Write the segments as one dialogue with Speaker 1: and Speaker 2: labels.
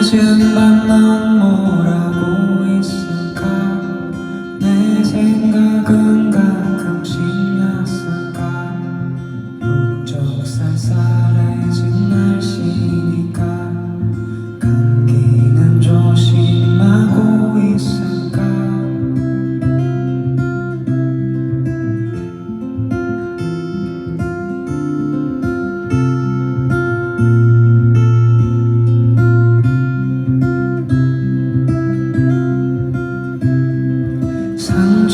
Speaker 1: 젖은 밤 눈물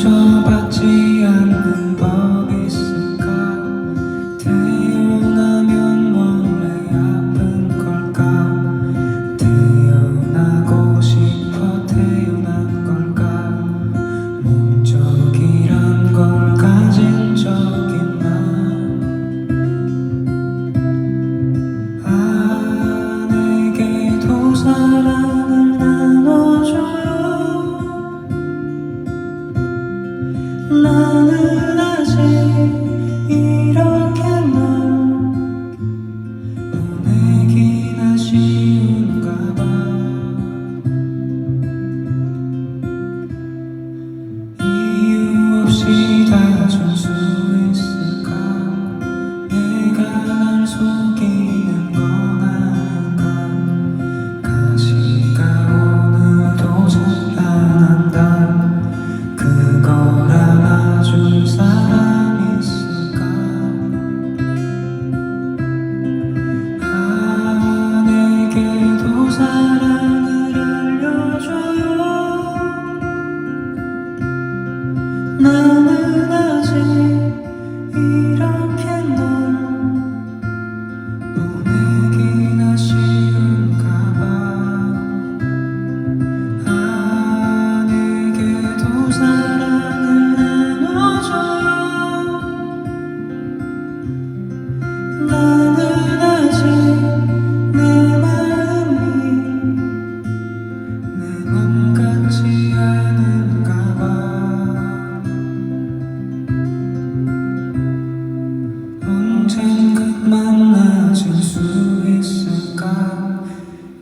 Speaker 1: 说吧 love moon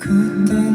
Speaker 1: 그때